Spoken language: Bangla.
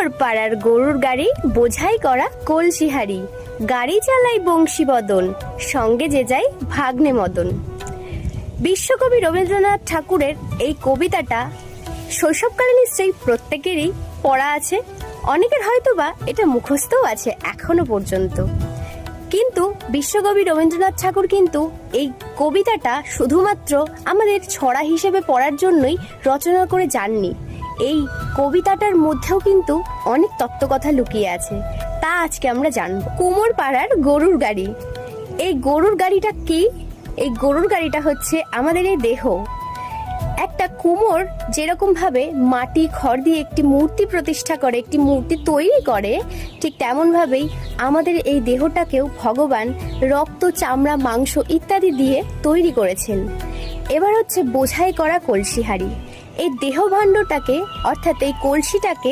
কুমোর পাড়ার গরুর গাড়ি বোঝাই করা কলসিহারি। গাড়ি চালাই বংশী বদন সঙ্গে যে যায় ভাগ্নে মদন বিশ্বকবি রবীন্দ্রনাথ ঠাকুরের এই কবিতাটা শৈশবকালে নিশ্চয়ই প্রত্যেকেরই পড়া আছে, অনেকের হয়তোবা এটা মুখস্থও আছে এখনও পর্যন্ত। কিন্তু বিশ্বকবি রবীন্দ্রনাথ ঠাকুর কিন্তু এই কবিতাটা শুধুমাত্র আমাদের ছড়া হিসেবে পড়ার জন্যই রচনা করে যাননি। এই কবিতাটার মধ্যেও কিন্তু অনেক তত্ত্বকথা লুকিয়ে আছে। তা আজকে আমরা জানব। কুমোর পাড়ার গরুর গাড়ি। এই গরুর গাড়িটা কি? এই গরুর গাড়িটা হচ্ছে আমাদের এই দেহ। একটা কুমোর যেরকম ভাবে মাটি, খড় দিয়ে একটি মূর্তি প্রতিষ্ঠা করে, একটি মূর্তি তৈরি করে, ঠিক তেমন ভাবেই আমাদের এই দেহটাকেও ভগবান রক্ত, চামড়া, মাংস ইত্যাদি দিয়ে তৈরি করেছেন। এবার হচ্ছে বোঝাই করা কলসিহারি এই দেহভাণ্ডটাকে অর্থাৎ এই কলসিটাকে